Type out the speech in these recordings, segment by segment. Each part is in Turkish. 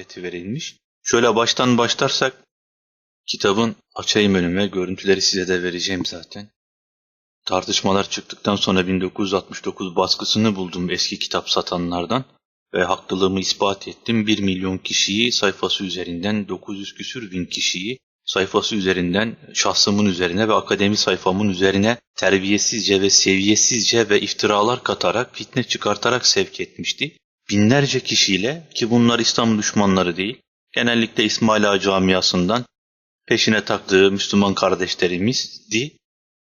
ibareti verilmiş. Şöyle baştan başlarsak kitabın açayım önüme görüntüleri size de vereceğim zaten. Tartışmalar çıktıktan sonra 1969 baskısını buldum eski kitap satanlardan ve haklılığımı ispat ettim. 1 milyon kişiyi sayfası üzerinden 900 küsür bin kişiyi sayfası üzerinden şahsımın üzerine ve akademi sayfamın üzerine terbiyesizce ve seviyesizce ve iftiralar katarak, fitne çıkartarak sevk etmişti. Binlerce kişiyle ki bunlar İslam düşmanları değil, genellikle İsmail Ağa camiasından peşine taktığı Müslüman kardeşlerimizdi.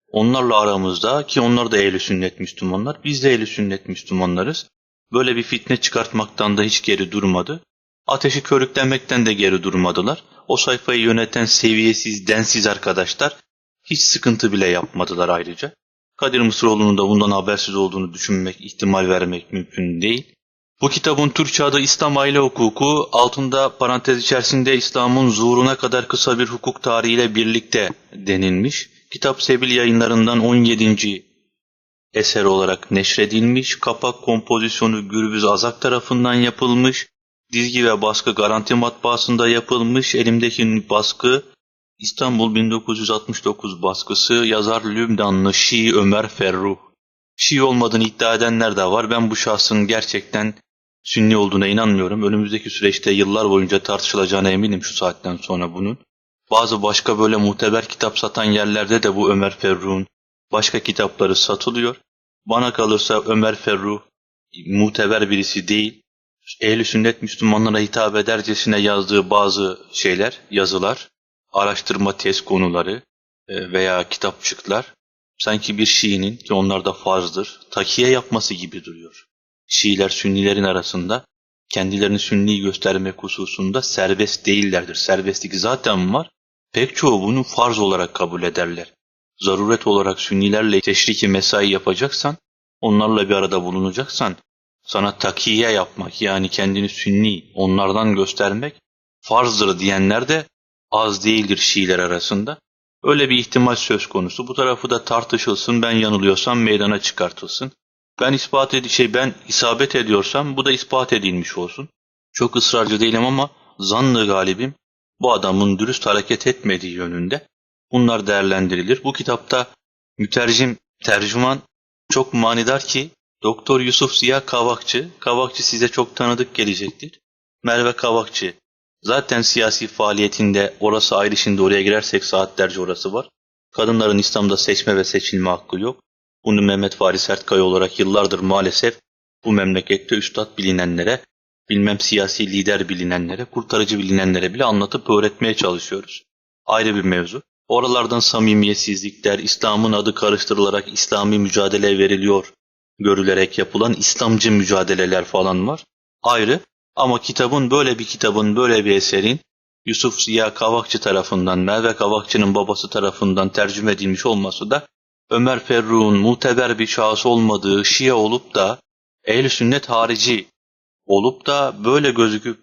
Onlarla aramızda ki onlar da ehl sünnet Müslümanlar, biz de ehl sünnet Müslümanlarız. Böyle bir fitne çıkartmaktan da hiç geri durmadı. Ateşi körüklemekten de geri durmadılar. O sayfayı yöneten seviyesiz, densiz arkadaşlar hiç sıkıntı bile yapmadılar ayrıca. Kadir Mısıroğlu'nun da bundan habersiz olduğunu düşünmek, ihtimal vermek mümkün değil. Bu kitabın Türkçe adı İslam Aile Hukuku, altında parantez içerisinde İslam'ın zuhuruna kadar kısa bir hukuk tarihiyle birlikte denilmiş. Kitap Sebil yayınlarından 17. eser olarak neşredilmiş. Kapak kompozisyonu Gürbüz Azak tarafından yapılmış. Dizgi ve baskı garanti matbaasında yapılmış. Elimdeki baskı İstanbul 1969 baskısı yazar Lübnanlı Şii Ömer Ferruh. Şii olmadığını iddia edenler de var. Ben bu şahsın gerçekten Sünni olduğuna inanmıyorum. Önümüzdeki süreçte yıllar boyunca tartışılacağına eminim şu saatten sonra bunun. Bazı başka böyle muteber kitap satan yerlerde de bu Ömer Ferruh'un başka kitapları satılıyor. Bana kalırsa Ömer Ferruh muteber birisi değil. Ehli sünnet Müslümanlara hitap edercesine yazdığı bazı şeyler, yazılar, araştırma test konuları e, veya kitapçıklar sanki bir Şiinin ki onlar da farzdır, takiye yapması gibi duruyor. Şiiler Sünnilerin arasında kendilerini Sünni göstermek hususunda serbest değillerdir. Serbestlik zaten var. Pek çoğu bunu farz olarak kabul ederler. Zaruret olarak Sünnilerle teşriki mesai yapacaksan, onlarla bir arada bulunacaksan, sana takiye yapmak yani kendini Sünni onlardan göstermek farzdır diyenler de az değildir Şiiler arasında. Öyle bir ihtimal söz konusu. Bu tarafı da tartışılsın, ben yanılıyorsam meydana çıkartılsın. Ben ispat edi şey ben isabet ediyorsam bu da ispat edilmiş olsun. Çok ısrarcı değilim ama zanlı galibim bu adamın dürüst hareket etmediği yönünde. Bunlar değerlendirilir. Bu kitapta mütercim, tercüman çok manidar ki Doktor Yusuf Ziya Kavakçı, Kavakçı size çok tanıdık gelecektir. Merve Kavakçı, zaten siyasi faaliyetinde orası ayrı şimdi oraya girersek saatlerce orası var. Kadınların İslam'da seçme ve seçilme hakkı yok. Bunu Mehmet Fahri Sertkaya olarak yıllardır maalesef bu memlekette üstad bilinenlere, bilmem siyasi lider bilinenlere, kurtarıcı bilinenlere bile anlatıp öğretmeye çalışıyoruz. Ayrı bir mevzu. Oralardan samimiyetsizlikler, İslam'ın adı karıştırılarak İslami mücadele veriliyor, görülerek yapılan İslamcı mücadeleler falan var. Ayrı ama kitabın böyle bir kitabın, böyle bir eserin Yusuf Ziya Kavakçı tarafından, Merve Kavakçı'nın babası tarafından tercüme edilmiş olması da Ömer Ferruh'un muteber bir şahıs olmadığı Şia olup da ehl sünnet harici olup da böyle gözüküp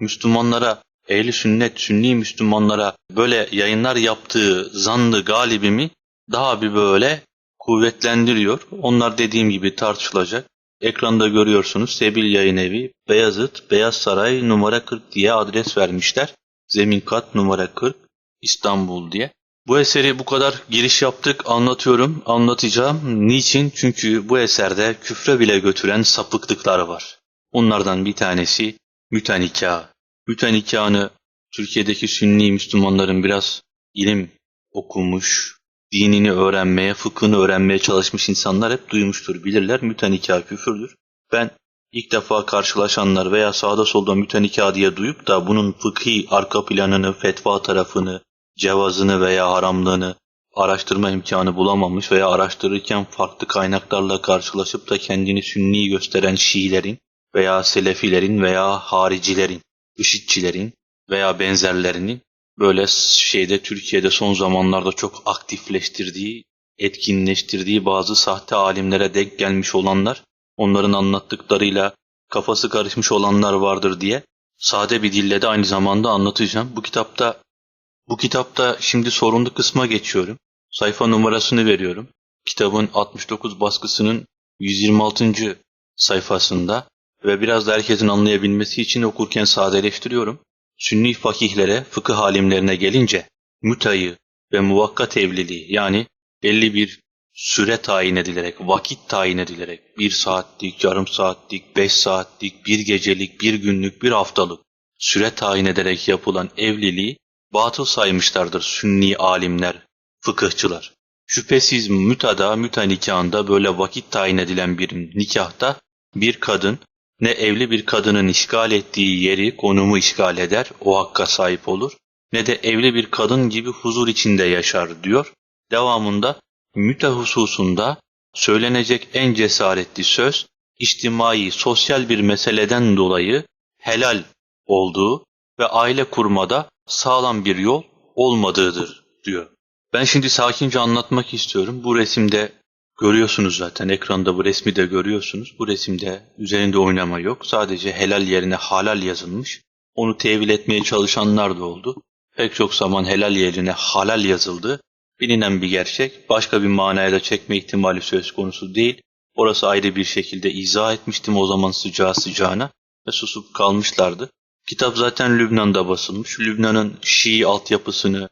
Müslümanlara, ehl sünnet, sünni Müslümanlara böyle yayınlar yaptığı zanlı galibimi daha bir böyle kuvvetlendiriyor. Onlar dediğim gibi tartışılacak. Ekranda görüyorsunuz Sebil Yayın Evi, Beyazıt, Beyaz Saray numara 40 diye adres vermişler. Zemin kat numara 40, İstanbul diye. Bu eseri bu kadar giriş yaptık, anlatıyorum, anlatacağım. Niçin? Çünkü bu eserde küfre bile götüren sapıklıklar var. Onlardan bir tanesi mütenikah. Mütenikahını Türkiye'deki Sünni Müslümanların biraz ilim okumuş, dinini öğrenmeye, fıkhını öğrenmeye çalışmış insanlar hep duymuştur, bilirler. Mütenikah küfürdür. Ben ilk defa karşılaşanlar veya sağda solda mütenikah diye duyup da bunun fıkhi arka planını, fetva tarafını, cevazını veya haramlığını araştırma imkanı bulamamış veya araştırırken farklı kaynaklarla karşılaşıp da kendini sünni gösteren Şiilerin veya Selefilerin veya haricilerin, IŞİD'çilerin veya benzerlerinin böyle şeyde Türkiye'de son zamanlarda çok aktifleştirdiği, etkinleştirdiği bazı sahte alimlere denk gelmiş olanlar, onların anlattıklarıyla kafası karışmış olanlar vardır diye sade bir dille de aynı zamanda anlatacağım. Bu kitapta bu kitapta şimdi sorunlu kısma geçiyorum. Sayfa numarasını veriyorum. Kitabın 69 baskısının 126. sayfasında ve biraz da herkesin anlayabilmesi için okurken sadeleştiriyorum. Sünni fakihlere, fıkıh alimlerine gelince mütayı ve muvakkat evliliği yani belli bir süre tayin edilerek, vakit tayin edilerek bir saatlik, yarım saatlik, beş saatlik, bir gecelik, bir günlük, bir haftalık süre tayin ederek yapılan evliliği batıl saymışlardır sünni alimler, fıkıhçılar. Şüphesiz mütada, müta nikahında böyle vakit tayin edilen bir nikahta bir kadın ne evli bir kadının işgal ettiği yeri, konumu işgal eder, o hakka sahip olur, ne de evli bir kadın gibi huzur içinde yaşar diyor. Devamında müte hususunda söylenecek en cesaretli söz, içtimai, sosyal bir meseleden dolayı helal olduğu ve aile kurmada sağlam bir yol olmadığıdır diyor. Ben şimdi sakince anlatmak istiyorum. Bu resimde görüyorsunuz zaten ekranda bu resmi de görüyorsunuz. Bu resimde üzerinde oynama yok. Sadece helal yerine halal yazılmış. Onu tevil etmeye çalışanlar da oldu. Pek çok zaman helal yerine halal yazıldı. Bilinen bir gerçek. Başka bir manaya da çekme ihtimali söz konusu değil. Orası ayrı bir şekilde izah etmiştim o zaman sıcağı sıcağına ve susup kalmışlardı. Kitap zaten Lübnan'da basılmış. Lübnan'ın Şii altyapısını,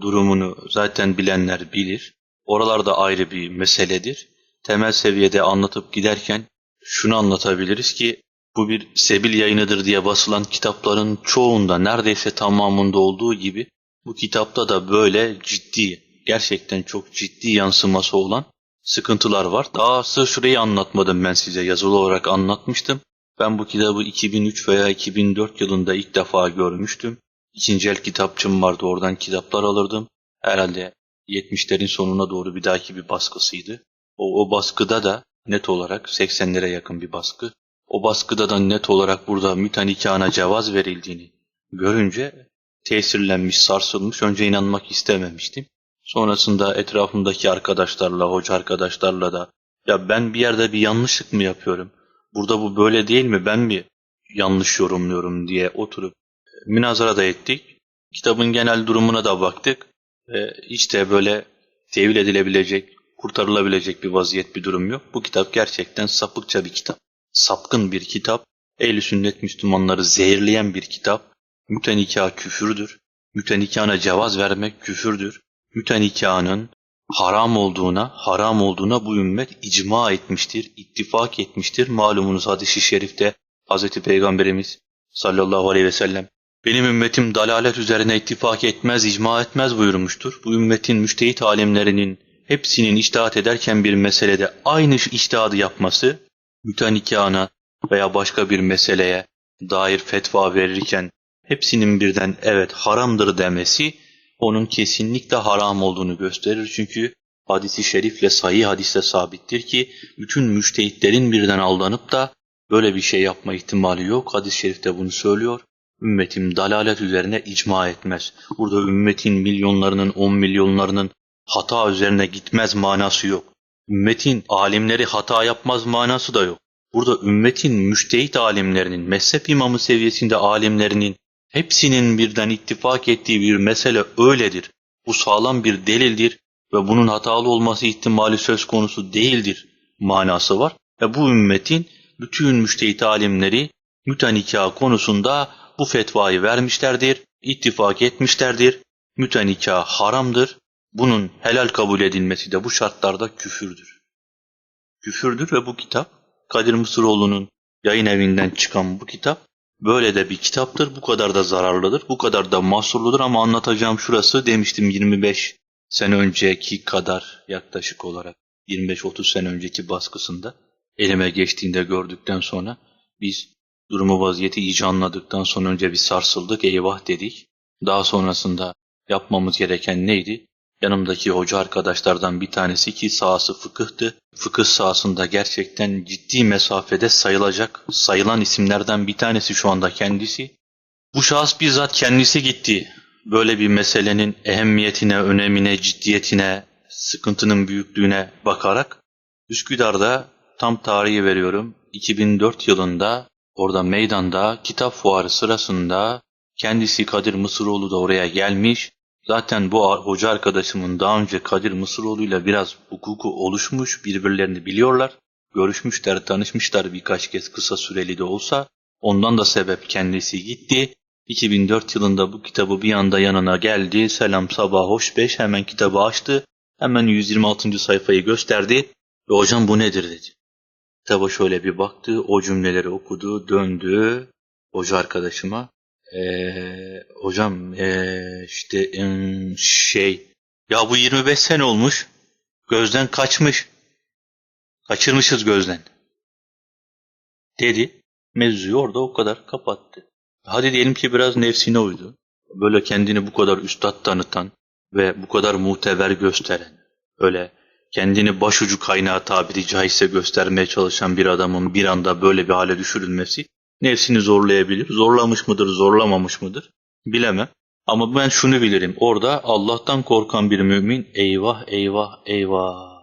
durumunu zaten bilenler bilir. Oralarda ayrı bir meseledir. Temel seviyede anlatıp giderken şunu anlatabiliriz ki bu bir sebil yayınıdır diye basılan kitapların çoğunda neredeyse tamamında olduğu gibi bu kitapta da böyle ciddi, gerçekten çok ciddi yansıması olan sıkıntılar var. Daha sırf şurayı anlatmadım ben size yazılı olarak anlatmıştım. Ben bu kitabı 2003 veya 2004 yılında ilk defa görmüştüm. İkinci el kitapçım vardı oradan kitaplar alırdım. Herhalde 70'lerin sonuna doğru bir dahaki bir baskısıydı. O, o baskıda da net olarak 80'lere yakın bir baskı. O baskıda da net olarak burada mütenikâna cevaz verildiğini görünce tesirlenmiş, sarsılmış. Önce inanmak istememiştim. Sonrasında etrafımdaki arkadaşlarla, hoca arkadaşlarla da ya ben bir yerde bir yanlışlık mı yapıyorum? Burada bu böyle değil mi? Ben mi yanlış yorumluyorum diye oturup münazara da ettik. Kitabın genel durumuna da baktık. Ve hiç de böyle tevil edilebilecek, kurtarılabilecek bir vaziyet bir durum yok. Bu kitap gerçekten sapıkça bir kitap. Sapkın bir kitap. Ehl-i sünnet Müslümanları zehirleyen bir kitap. Mütenikah küfürdür. Mütenikahına cevaz vermek küfürdür. Mütenikahının haram olduğuna, haram olduğuna bu ümmet icma etmiştir, ittifak etmiştir. Malumunuz hadis-i şerifte Hz. Peygamberimiz sallallahu aleyhi ve sellem benim ümmetim dalalet üzerine ittifak etmez, icma etmez buyurmuştur. Bu ümmetin müştehit alemlerinin hepsinin iştahat ederken bir meselede aynı iştihadı yapması, mütenikâna veya başka bir meseleye dair fetva verirken hepsinin birden evet haramdır demesi, onun kesinlikle haram olduğunu gösterir. Çünkü hadisi şerifle sahih hadiste sabittir ki bütün müştehitlerin birden aldanıp da böyle bir şey yapma ihtimali yok. Hadis-i şerifte bunu söylüyor. Ümmetim dalalet üzerine icma etmez. Burada ümmetin milyonlarının, on milyonlarının hata üzerine gitmez manası yok. Ümmetin alimleri hata yapmaz manası da yok. Burada ümmetin müştehit alimlerinin, mezhep imamı seviyesinde alimlerinin hepsinin birden ittifak ettiği bir mesele öyledir. Bu sağlam bir delildir ve bunun hatalı olması ihtimali söz konusu değildir manası var. Ve bu ümmetin bütün müştehit alimleri mütenikah konusunda bu fetvayı vermişlerdir, ittifak etmişlerdir. Mütenikah haramdır. Bunun helal kabul edilmesi de bu şartlarda küfürdür. Küfürdür ve bu kitap Kadir Mısıroğlu'nun yayın evinden çıkan bu kitap böyle de bir kitaptır. Bu kadar da zararlıdır, bu kadar da mahsurludur ama anlatacağım şurası demiştim 25 sene önceki kadar yaklaşık olarak 25-30 sene önceki baskısında elime geçtiğinde gördükten sonra biz Durumu vaziyeti iyice anladıktan sonra önce bir sarsıldık, eyvah dedik. Daha sonrasında yapmamız gereken neydi? Yanımdaki hoca arkadaşlardan bir tanesi ki sahası fıkıhtı. Fıkıh sahasında gerçekten ciddi mesafede sayılacak, sayılan isimlerden bir tanesi şu anda kendisi. Bu şahıs bizzat kendisi gitti. Böyle bir meselenin ehemmiyetine, önemine, ciddiyetine, sıkıntının büyüklüğüne bakarak Üsküdar'da tam tarihi veriyorum. 2004 yılında Orada meydanda kitap fuarı sırasında kendisi Kadir Mısıroğlu da oraya gelmiş. Zaten bu hoca arkadaşımın daha önce Kadir Mısıroğlu ile biraz hukuku oluşmuş, birbirlerini biliyorlar. Görüşmüşler, tanışmışlar birkaç kez kısa süreli de olsa. Ondan da sebep kendisi gitti. 2004 yılında bu kitabı bir anda yanına geldi. Selam sabah hoş beş hemen kitabı açtı. Hemen 126. sayfayı gösterdi. Ve hocam bu nedir dedi. Kitaba şöyle bir baktı. O cümleleri okudu. Döndü. Hoca arkadaşıma. Ee, hocam ee, işte şey ya bu 25 sene olmuş. Gözden kaçmış. Kaçırmışız gözden. Dedi. Mevzuyu orada o kadar kapattı. Hadi diyelim ki biraz nefsine uydu. Böyle kendini bu kadar üstad tanıtan ve bu kadar muteber gösteren, öyle kendini başucu kaynağı tabiri caizse göstermeye çalışan bir adamın bir anda böyle bir hale düşürülmesi nefsini zorlayabilir. Zorlamış mıdır, zorlamamış mıdır bilemem. Ama ben şunu bilirim. Orada Allah'tan korkan bir mümin eyvah eyvah eyvah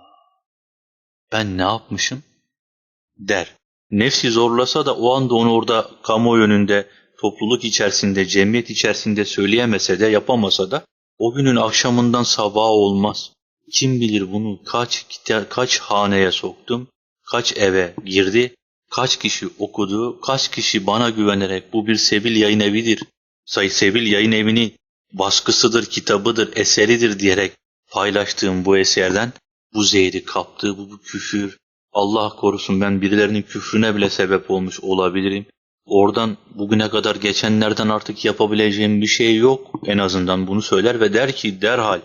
ben ne yapmışım der. Nefsi zorlasa da o anda onu orada kamuoyu önünde, topluluk içerisinde, cemiyet içerisinde söyleyemese de yapamasa da o günün akşamından sabaha olmaz. Kim bilir bunu kaç kaç haneye soktum, kaç eve girdi, kaç kişi okudu, kaç kişi bana güvenerek bu bir Sebil yayın evidir, say Sebil yayın evinin baskısıdır, kitabıdır, eseridir diyerek paylaştığım bu eserden bu zehri kaptı, bu, bu küfür, Allah korusun ben birilerinin küfrüne bile sebep olmuş olabilirim. Oradan bugüne kadar geçenlerden artık yapabileceğim bir şey yok. En azından bunu söyler ve der ki derhal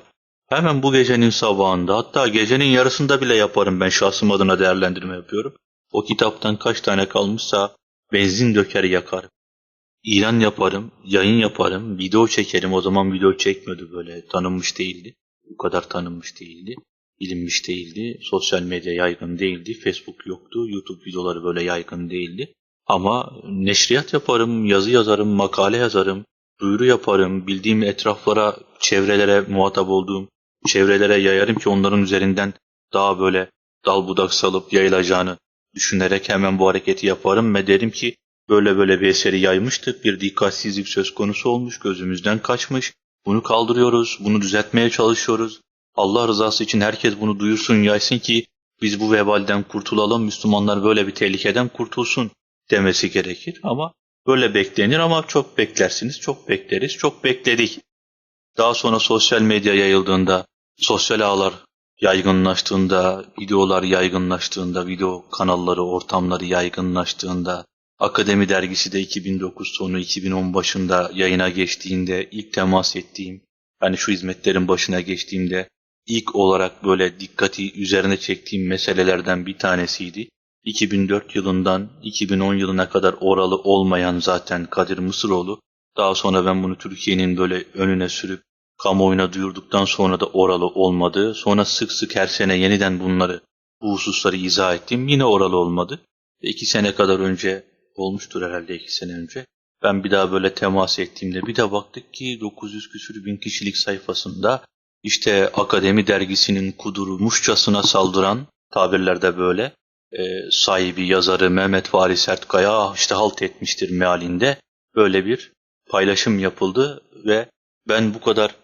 hemen bu gecenin sabahında hatta gecenin yarısında bile yaparım ben şahsım adına değerlendirme yapıyorum. O kitaptan kaç tane kalmışsa benzin döker yakarım. İlan yaparım, yayın yaparım, video çekerim. O zaman video çekmiyordu böyle tanınmış değildi. Bu kadar tanınmış değildi bilinmiş değildi. Sosyal medya yaygın değildi. Facebook yoktu. YouTube videoları böyle yaygın değildi. Ama neşriyat yaparım, yazı yazarım, makale yazarım, duyuru yaparım, bildiğim etraflara, çevrelere muhatap olduğum çevrelere yayarım ki onların üzerinden daha böyle dal budak salıp yayılacağını düşünerek hemen bu hareketi yaparım ve derim ki böyle böyle bir eseri yaymıştık, bir dikkatsizlik söz konusu olmuş, gözümüzden kaçmış, bunu kaldırıyoruz, bunu düzeltmeye çalışıyoruz, Allah rızası için herkes bunu duyursun, yaysın ki biz bu vebalden kurtulalım, Müslümanlar böyle bir tehlikeden kurtulsun demesi gerekir. Ama böyle beklenir ama çok beklersiniz, çok bekleriz, çok bekledik. Daha sonra sosyal medya yayıldığında, sosyal ağlar yaygınlaştığında, videolar yaygınlaştığında, video kanalları, ortamları yaygınlaştığında, Akademi dergisi de 2009 sonu 2010 başında yayına geçtiğinde ilk temas ettiğim, yani şu hizmetlerin başına geçtiğimde ilk olarak böyle dikkati üzerine çektiğim meselelerden bir tanesiydi. 2004 yılından 2010 yılına kadar oralı olmayan zaten Kadir Mısıroğlu. Daha sonra ben bunu Türkiye'nin böyle önüne sürüp kamuoyuna duyurduktan sonra da oralı olmadı. Sonra sık sık her sene yeniden bunları, bu hususları izah ettim. Yine oralı olmadı. Ve iki sene kadar önce, olmuştur herhalde iki sene önce. Ben bir daha böyle temas ettiğimde bir de baktık ki 900 küsür bin kişilik sayfasında işte Akademi dergisinin kudurmuşçasına saldıran tabirlerde böyle e, sahibi yazarı Mehmet Fahri Sertkaya ah, işte halt etmiştir mealinde böyle bir paylaşım yapıldı ve ben bu kadar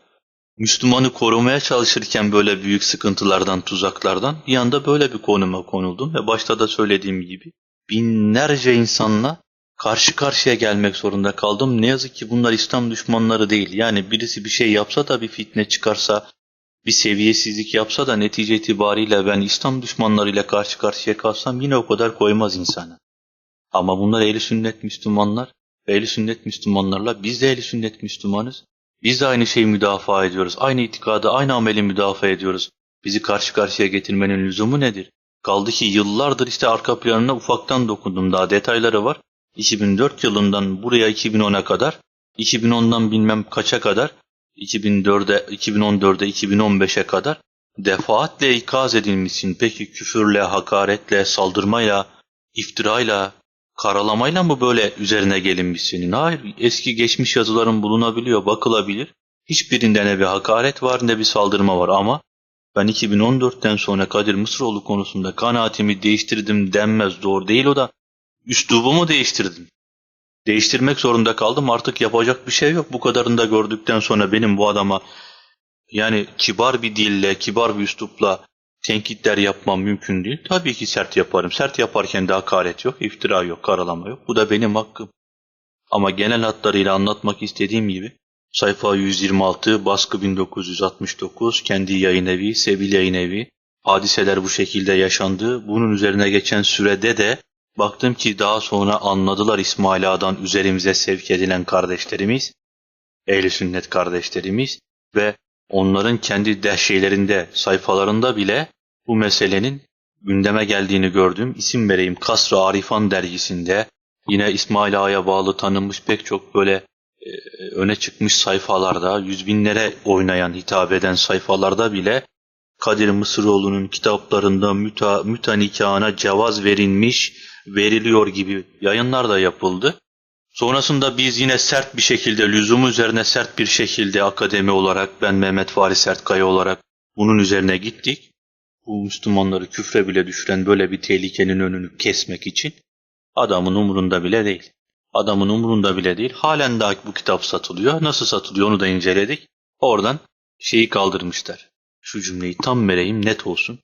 Müslümanı korumaya çalışırken böyle büyük sıkıntılardan, tuzaklardan bir anda böyle bir konuma konuldum ve başta da söylediğim gibi binlerce insanla karşı karşıya gelmek zorunda kaldım. Ne yazık ki bunlar İslam düşmanları değil. Yani birisi bir şey yapsa da bir fitne çıkarsa, bir seviyesizlik yapsa da netice itibariyle ben İslam düşmanlarıyla karşı karşıya kalsam yine o kadar koymaz insana. Ama bunlar ehli sünnet Müslümanlar ve ehli sünnet Müslümanlarla biz de ehli sünnet Müslümanız. Biz de aynı şeyi müdafaa ediyoruz. Aynı itikadı, aynı ameli müdafaa ediyoruz. Bizi karşı karşıya getirmenin lüzumu nedir? Kaldı ki yıllardır işte arka planına ufaktan dokundum daha detayları var. 2004 yılından buraya 2010'a kadar, 2010'dan bilmem kaça kadar, 2004'e, 2014'e, 2015'e kadar defaatle ikaz edilmişsin. Peki küfürle, hakaretle, saldırmayla, iftirayla, karalamayla mı böyle üzerine gelinmişsin? Hayır, eski geçmiş yazıların bulunabiliyor, bakılabilir. Hiçbirinde ne bir hakaret var ne bir saldırma var ama ben 2014'ten sonra Kadir Mısıroğlu konusunda kanaatimi değiştirdim denmez doğru değil o da üslubumu değiştirdim. Değiştirmek zorunda kaldım artık yapacak bir şey yok. Bu kadarını da gördükten sonra benim bu adama yani kibar bir dille, kibar bir üslupla tenkitler yapmam mümkün değil. Tabii ki sert yaparım. Sert yaparken de hakaret yok, iftira yok, karalama yok. Bu da benim hakkım. Ama genel hatlarıyla anlatmak istediğim gibi sayfa 126, baskı 1969, kendi yayın evi, Sebil yayın evi, hadiseler bu şekilde yaşandı. Bunun üzerine geçen sürede de baktım ki daha sonra anladılar İsmail Ağa'dan üzerimize sevk edilen kardeşlerimiz, ehl sünnet kardeşlerimiz ve onların kendi dehşelerinde, sayfalarında bile bu meselenin gündeme geldiğini gördüm. İsim vereyim Kasr-ı Arifan dergisinde yine İsmail Ağa'ya bağlı tanınmış pek çok böyle e, öne çıkmış sayfalarda, yüz binlere oynayan, hitap eden sayfalarda bile Kadir Mısıroğlu'nun kitaplarında müta, müta nikahına cevaz verilmiş, veriliyor gibi yayınlar da yapıldı. Sonrasında biz yine sert bir şekilde, lüzum üzerine sert bir şekilde akademi olarak, ben Mehmet Fahri Sertkaya olarak bunun üzerine gittik. Bu Müslümanları küfre bile düşüren böyle bir tehlikenin önünü kesmek için adamın umurunda bile değil. Adamın umurunda bile değil. Halen daha bu kitap satılıyor. Nasıl satılıyor onu da inceledik. Oradan şeyi kaldırmışlar. Şu cümleyi tam vereyim net olsun.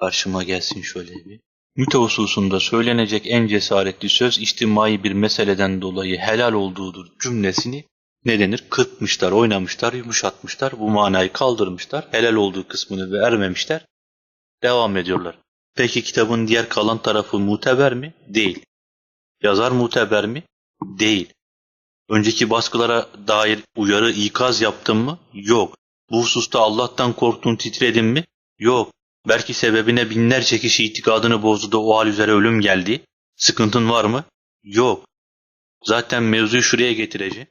Karşıma gelsin şöyle bir. Müte hususunda söylenecek en cesaretli söz içtimai bir meseleden dolayı helal olduğudur cümlesini ne denir? Kırpmışlar, oynamışlar, yumuşatmışlar, bu manayı kaldırmışlar, helal olduğu kısmını vermemişler, devam ediyorlar. Peki kitabın diğer kalan tarafı muteber mi? Değil. Yazar muteber mi? Değil. Önceki baskılara dair uyarı, ikaz yaptım mı? Yok. Bu hususta Allah'tan korktun titredin mi? Yok. Belki sebebine binlerce kişi itikadını bozdu da o hal üzere ölüm geldi. Sıkıntın var mı? Yok. Zaten mevzuyu şuraya getireceğim.